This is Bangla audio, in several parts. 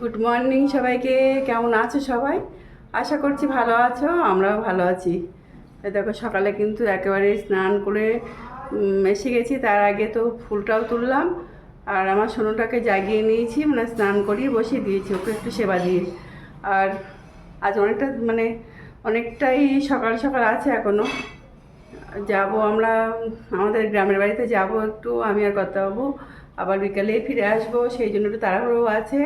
গুড মর্নিং সবাইকে। কেমন আছো সবাই? আশা করছি ভালো আছো, আমরাও ভালো আছি। দেখো, সকালে কিন্তু একেবারে স্নান করে এসে গেছি। তার আগে তো ফুলটাও তুললাম আর আমার সোনুটাকে জাগিয়ে নিয়েছি মানে স্নান করিয়ে বসিয়ে দিয়েছি, ওকে একটু সেবা দিয়ে। আর আজ অনেকটা মানে অনেকটাই সকাল সকাল আছে এখনও যাব আমরা, আমাদের গ্রামের বাড়িতে যাব একটু, আমি আর কথা বাবু আবার বিকালে ফিরে আসব, সেই জন্য একটু তাড়াহুড়ো আছে।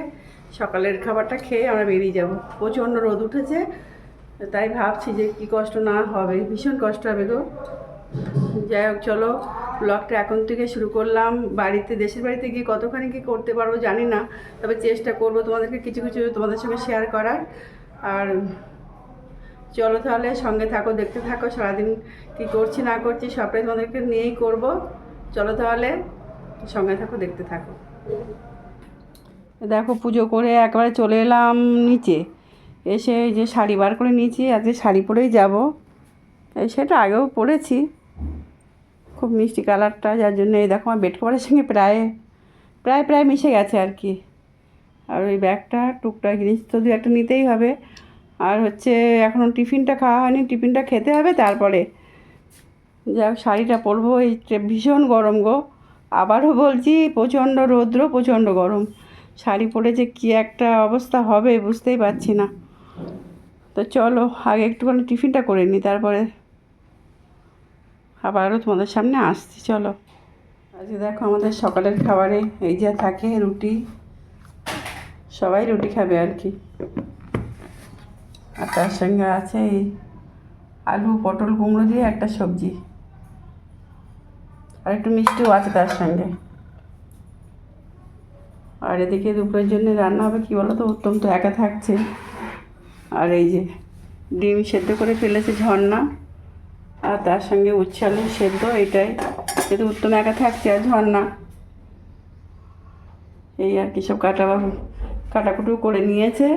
সকালের খাবারটা খেয়ে আমরা বেরিয়ে যাব। প্রচণ্ড রোদ উঠেছে, তাই ভাবছি যে কি কষ্ট না হবে, ভীষণ কষ্ট হবে গো। যাই হোক, চলো ব্লগটা এখন থেকে শুরু করলাম। বাড়িতে, দেশের বাড়িতে গিয়ে কতখানি কি করতে পারব জানি না, তবে চেষ্টা করব তোমাদেরকে কিছু কিছু তোমাদের সঙ্গে শেয়ার করার। আর চলো তাহলে সঙ্গে থাকো, দেখতে থাকো, সারাদিন কি করছি, না করছি, সবটাই তোমাদেরকে নিয়েই করব। চলো তাহলে সঙ্গে থাকো, দেখতে থাকো। দেখো পুজো করে একবারে চলে এলাম নিচে। এসে যে শাড়ি বার করে নিয়েছি, আজকে শাড়ি পরেই যাব। সেটা আগেও পরেছি। খুব মিষ্টি কালারটা, যার জন্য এই দেখো আমার বেড কভারের সঙ্গে প্রায় প্রায় প্রায় মিশে গেছে আর কি। আর ওই ব্যাগটা, টুকটাক জিনিস তো দু একটা নিতেই হবে। আর হচ্ছে এখনও টিফিনটা খাওয়া হয়নি, টিফিনটা খেতে হবে তারপরে। হোক, শাড়িটা পরবো, এই ভীষণ গরম গো। আবারও বলছি, প্রচণ্ড রৌদ্র, প্রচণ্ড গরম। শাড়ি পরে যে কী একটা অবস্থা হবে বুঝতেই পারছি না। তো চলো, আগে একটুখানি টিফিনটা করে নিই তারপরে আবারও তোমাদের সামনে আসছি, চলো। আজকে দেখো আমাদের সকালের খাবারে এই যা থাকে রুটি। সবাই রুটি খাবে আর কি। আর তার সঙ্গে আছে এই আলু, পটল, কুমড়ো দিয়ে একটা সবজি। আর একটু মিষ্টিও আছে তার সঙ্গে। আর এদিকে দুপুরের জন্য রান্না হবে, কী বলো তো উত্তম তো একা থাকছে। আর এই যে ডিম সেদ্ধ করে ফেলেছে ঝর্ণা, আর তার সঙ্গে উচ্ছে সেদ্ধ, এটাই। যেহেতু উত্তম একা থাকছে, আর ঝর্ণা। এই আর কি সব কাটা কাটাকুটু করে নিয়েছে।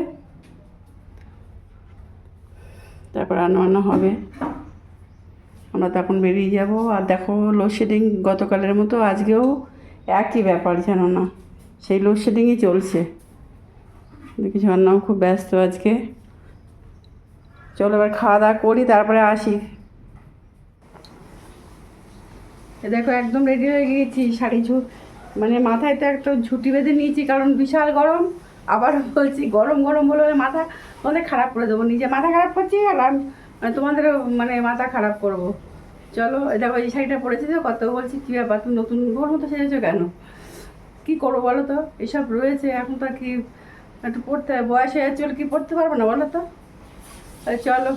তারপর রান্না বান্না হবে। আমরা তখন বেরিয়ে যাব। আর দেখো, লোডশেডিং গতকালের মতো, আজকেও একই ব্যাপার যেন না? সেই লোডশেডিংই চলছে। দেখি ঝর্ণাও খুব ব্যস্ত আজকে। চলো এবার খাওয়া দাওয়া করি, তারপরে আসি। এ দেখো একদম রেডি হয়ে গিয়েছি, শাড়ি ঝু মানে মাথায় তো একটা ঝুটি বেঁধে নিয়েছি, কারণ বিশাল গরম। আবার বলছি গরম গরম বলে মাথা তোমাদের খারাপ করে দেবো। নিজে মাথা খারাপ করছি আর মানে তোমাদেরও মানে মাথা খারাপ করব। চলো দেখো এই শাড়িটা পরেছি তো, কত বলছি, কী ব্যাপার? তুমি নতুন বউর মতো সেজেছো কেন? কী করব বলো তো? এসব রয়েছে এখন তো কি একটু পড়তে বয়স হয়ে চল কি পড়তে পারব না বলো তো? চলো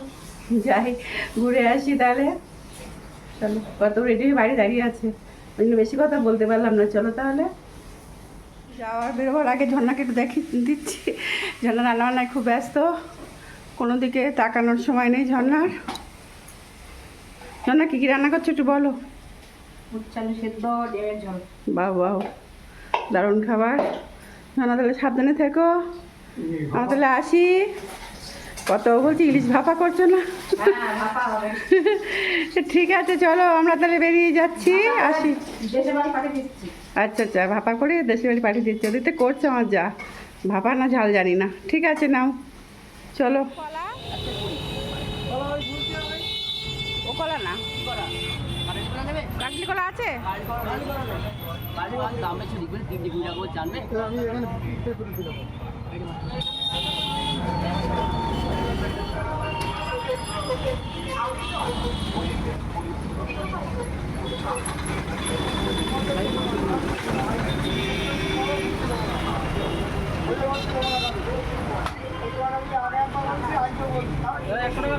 যাই ঘুরে আসি তাহলে। চলো কত রেডি হয়ে বাড়ি দাঁড়িয়ে আছে। ওই জন্য বেশি কথা বলতে পারলাম না চলো তাহলে। যাওয়ার বেরোবার আগে ঝর্ণাকে একটু দেখি দিচ্ছি। ঝর্ণা রান্নাবান্নায় খুব ব্যস্ত। কোনো দিকে তাকানোর সময় নেই ঝর্ণার। ঝর্ণা কী কী রান্না করছ একটু বলো? উচ্চালু সেদ্ধ ডিমের ঝোল। বাহ বাহ। দারুণ খাবার। ঝর্ণা তাহলে সাবধানে থেকো। আমরা তাহলে আসি। কত বলছি, ইলিশ ভাপা করছ না? ঠিক আছে, চলো, আমরা তাহলে বেরিয়ে যাচ্ছি। আসি। আচ্ছা আচ্ছা ভাপা করে দেশের বাড়ি পাঠিয়ে দিচ্ছে। ওদিকে করছে আমার যা। ভাপা না ঝাল জানি না। ঠিক আছে, নাও। চলো। ও কলা না? কলা আছে? দামে শুধু তিন দিন করে জানবে আমি এখানে করে দিলাম একশো টাকা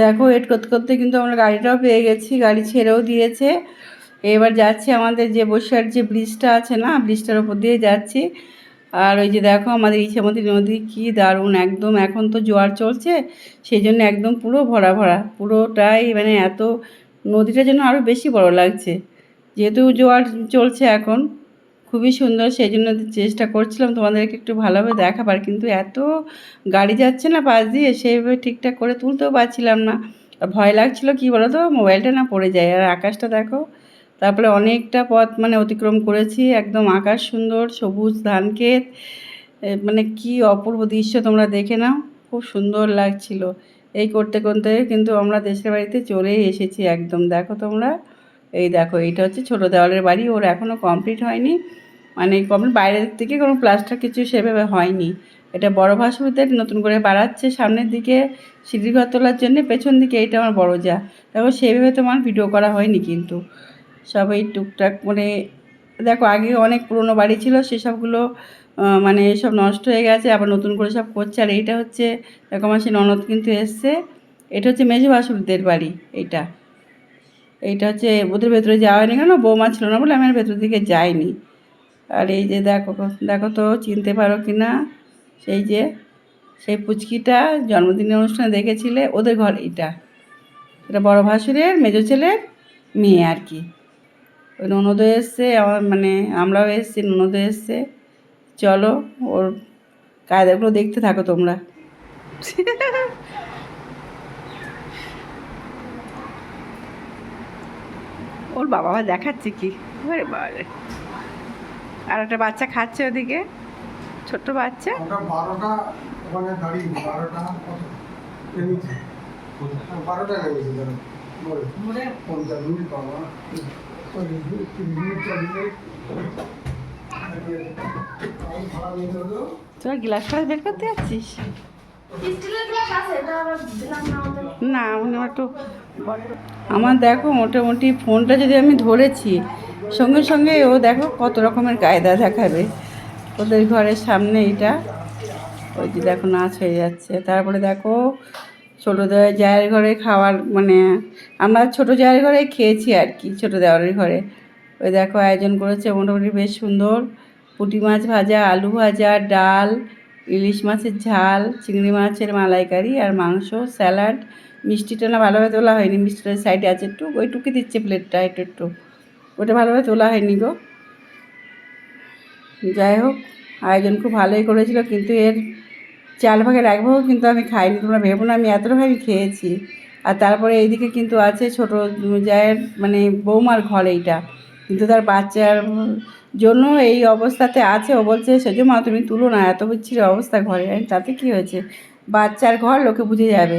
দেখো ওয়েট করতে করতে কিন্তু আমরা গাড়িটাও পেয়ে গেছি, গাড়ি ছেড়েও দিয়েছে। এবার যাচ্ছি আমাদের যে বসিয়ার যে ব্রিজটা আছে না, ব্রিজটার ওপর দিয়ে যাচ্ছি। আর ওই যে দেখো আমাদের ইছামতি নদী কি দারুণ, একদম এখন তো জোয়ার চলছে সেই জন্য একদম পুরো ভরা ভরা, পুরোটাই মানে এত, নদীটা যেন আরও বেশি বড় লাগছে। যেহেতু জোয়ার চলছে এখন খুবই সুন্দর সেই জন্য চেষ্টা করছিলাম তোমাদেরকে একটু ভালোভাবে দেখাবার, কিন্তু এত গাড়ি যাচ্ছে না পাশ দিয়ে, সেইভাবে ঠিকঠাক করে তুলতেও পারছিলাম না। ভয় লাগছিল কি বলো তো মোবাইলটা না পড়ে যায়। আর আকাশটা দেখো, তারপরে অনেকটা পথ মানে অতিক্রম করেছি, একদম আকাশ সুন্দর, সবুজ ধান ক্ষেত মানে কি অপূর্ব দৃশ্য তোমরা দেখে নাও, খুব সুন্দর লাগছিল। এই করতে করতে কিন্তু আমরা দেশের বাড়িতে চলেই এসেছি একদম। দেখো তোমরা এই দেখো, এইটা হচ্ছে ছোটো দেওয়ালের বাড়ি, ওর এখনও কমপ্লিট হয়নি। মানে কমপ্লিট বাইরের থেকে কোনো প্লাস্টার কিছু সেভাবে হয়নি। এটা বড় ভাসুরদের নতুন করে বাড়াচ্ছে সামনের দিকে সিঁড়িঘর তোলার জন্য পেছন দিকে, এইটা আমার বড় যা। দেখো সেইভাবে তোমার ভিডিও করা হয়নি কিন্তু। সবাই টুকটাক মানে দেখো, আগে অনেক পুরনো বাড়ি ছিল, সেসবগুলো মানে সব নষ্ট হয়ে গেছে, আবার নতুন করে সব করছে। আর এইটা হচ্ছে, দেখো, আমার সেই ননদ কিন্তু এসছে। এটা হচ্ছে মেজো ভাসুরদের বাড়ি, এইটা। এইটা হচ্ছে ওদের ভেতরে যাওয়া হয়নি কেন? বৌমা ছিল না বলে আমি আর ভেতর দিকে যাইনি। আর এই যে দেখো দেখো তো চিনতে পারো কি না সেই যে, সেই পুচকিটা জন্মদিনের অনুষ্ঠানে দেখেছিলে, ওদের ঘর এটা এটা বড় ভাসুরের, মেজো ছেলের মেয়ে আর কি। ওই ননদও এসছে, আমার মানে আমরাও এসছি, ননদও এসছে। চলো, ওর কায়দাগুলো দেখতে থাকো তোমরা। ওর বাবা আবার দেখাচ্ছে কি? ওরে বাবা আর একটা বাচ্চা খাচ্ছে ওদিকে। ছোট্ট বাচ্চা। ওটা বারোটা ওখানে দাঁড়িয়ে বারোটা বারোটা পঞ্চাশ মিনিট বাবা তোরা গ্লাস ফ্লাস বের করতে যাচ্ছিস? না আমার একটু আমার দেখো মোটামুটি ফোনটা যদি আমি ধরেছি, সঙ্গে সঙ্গে ও দেখো কত রকমের কায়দা দেখাবে। ওদের ঘরের সামনে এটা, ওই যে দেখো নাচ হয়ে যাচ্ছে। তারপরে দেখো ছোটো দেওয়ার জায়ের ঘরে খাওয়ার মানে আমরা ছোটো জায়ের ঘরে খেয়েছি আর কি, ছোটো দেওয়ারের ঘরে। ওই দেখো আয়োজন করেছে, মোটামুটি বেশ সুন্দর। পুঁটি মাছ ভাজা, আলু ভাজা, ডাল ইলিশ মাছের ঝাল, চিংড়ি মাছের মালাইকারি আর মাংস, স্যালাড। মিষ্টিটা না ভালোভাবে তোলা হয়নি, মিষ্টিটা সাইডে আছে একটু। ওইটুকু দিচ্ছে প্লেটটা একটু একটু। ওটা ভালোভাবে তোলা হয়নি গো। যাই হোক, আয়োজন খুব ভালোই করেছিল, কিন্তু এর চাল এক ভাগও কিন্তু আমি খাইনি, তোমরা ভেবো না, আমি এতটা ভাগে খেয়েছি। আর তারপরে এইদিকে কিন্তু আছে ছোটো জায়ের মানে বৌমার ঘর এইটা। কিন্তু তার বাচ্চার জন্য এই অবস্থাতে আছে। ও বলছে সেজো মা তুমি তুলো না, এত বিচ্ছিরি অবস্থা ঘরে। তাতে কি হয়েছে? বাচ্চার ঘর লোকে বুঝে যাবে।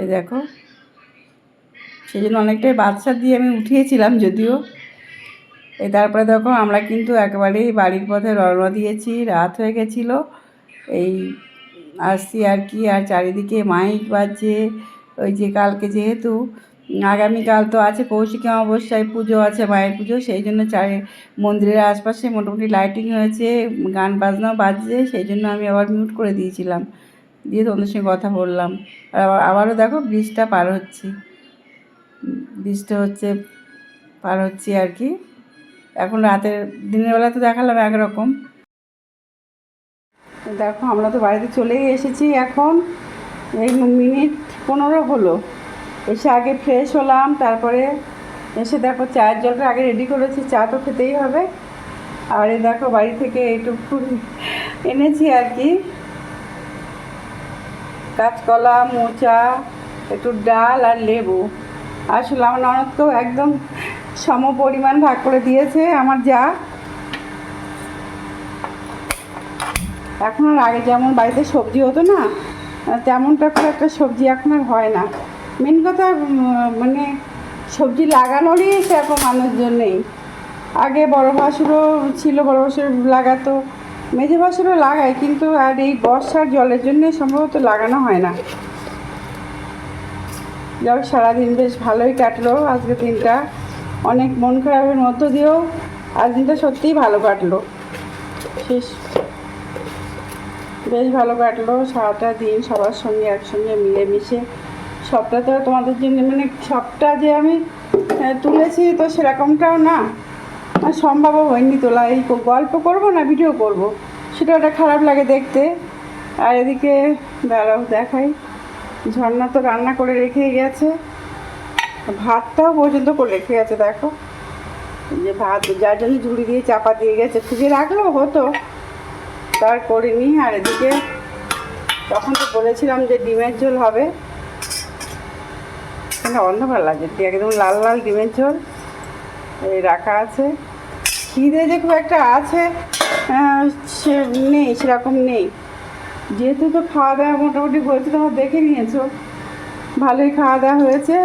এই দেখো সেই জন্য অনেকটাই বাচ্চা দিয়ে আমি উঠিয়েছিলাম যদিও। এই তারপরে দেখো, আমরা কিন্তু একেবারেই বাড়ির পথে রওনা দিয়েছি, রাত হয়ে গেছিল। এই আসছি আর কি, আর চারিদিকে মাইক বাজছে। ওই যে কালকে যেহেতু আগামীকাল তো আছে কৌশিকী অমাবস্যায় পুজো আছে, মায়ের পুজো, সেই জন্য চারি মন্দিরের আশপাশে মোটামুটি লাইটিং হয়েছে, গান বাজনাও বাজছে, সেই জন্য আমি আবার মিউট করে দিয়েছিলাম। দিয়ে তোমাদের সঙ্গে কথা বললাম। আর আবার, আবারও দেখো ব্রিজটা পার হচ্ছি। ব্রিজটা হচ্ছে পার হচ্ছি আর কি। এখন রাতের, দিনের বেলা তো দেখালাম একরকম। দেখো আমরা তো বাড়িতে চলেই এসেছি এখন। এই মিনিট পনেরো হলো। এসে আগে ফ্রেশ হলাম, তারপরে এসে দেখো চায়ের জলটা আগে রেডি করেছি, চা তো খেতেই হবে। আর এ দেখো বাড়ি থেকে এইটুকু এনেছি আর কি। কাঁচকলা, মোচা, একটু ডাল আর লেবু। আসলে আমার ননদকেও একদম সম পরিমাণ ভাগ করে দিয়েছে, আমার যা। এখন আর আগে যেমন বাড়িতে সবজি হতো না, তেমনটা করে একটা সবজি এখন আর হয় না। মেন কথা মানে সবজি লাগানোরই সেরকম মানুষজন নেই। আগে বড় ভাসুরও ছিল, বড় ভাসুর লাগাতো মেজে ভাসুরও লাগায়, কিন্তু আর এই বর্ষার জলের জন্য সম্ভবত লাগানো হয় না। যাই সারাদিন বেশ ভালোই কাটলো আজকে দিনটা। অনেক মন খারাপের মধ্য দিয়েও আজ দিনটা সত্যিই ভালো কাটলো। শেষ। বেশ ভালো কাটলো, সারাটা দিন সবার সঙ্গে একসঙ্গে মিলেমিশে। সবটা তো তোমাদের জন্য মানে সবটা যে আমি তুলেছি তো সেরকমটাও না। সম্ভবও হয়নি তোলা। এই গল্প করব না ভিডিও করব? সেটা ওটা খারাপ লাগে দেখতে। আর এদিকে, দাঁড়াও, দেখাই। ঝর্ণা তো রান্না করে রেখেই গেছে। ভাতটাও পর্যন্ত করে রেখে গেছে, দেখো। যে ভাত, যার জন্য ঝুড়ি দিয়ে চাপা দিয়ে গেছে। খুঁজে রাখলেও হতো, তার করিনি। আর এদিকে, তখন তো বলেছিলাম যে ডিমের ঝোল হবে। এখানে অন্ধকার দিয়ে একদম লাল লাল ডিমের ঝোল। এই রাখা আছে। খিদে যে খুব একটা আছে সে নেই, সেরকম নেই। যেহেতু তো খাওয়া দাওয়া মোটামুটি হয়েছে, তোমরা দেখে নিয়েছো। ভালোই খাওয়া দাওয়া হয়েছে।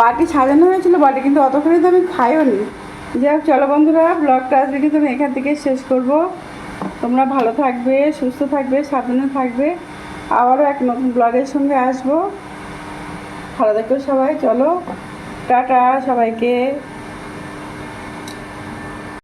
বাটি সাজানো হয়েছিল বাটি, কিন্তু অতক্ষণে তো আমি খাইও নি। যাই হোক, চলো বন্ধুরা, ব্লগটা আজকে কিন্তু আমি এখান থেকে শেষ করব। তোমরা ভালো থাকবে, সুস্থ থাকবে, সাবধানে থাকবে। আবারও এক নতুন ব্লগের সঙ্গে আসব। ভালো থেকো সবাই চলো টাটা সবাইকে।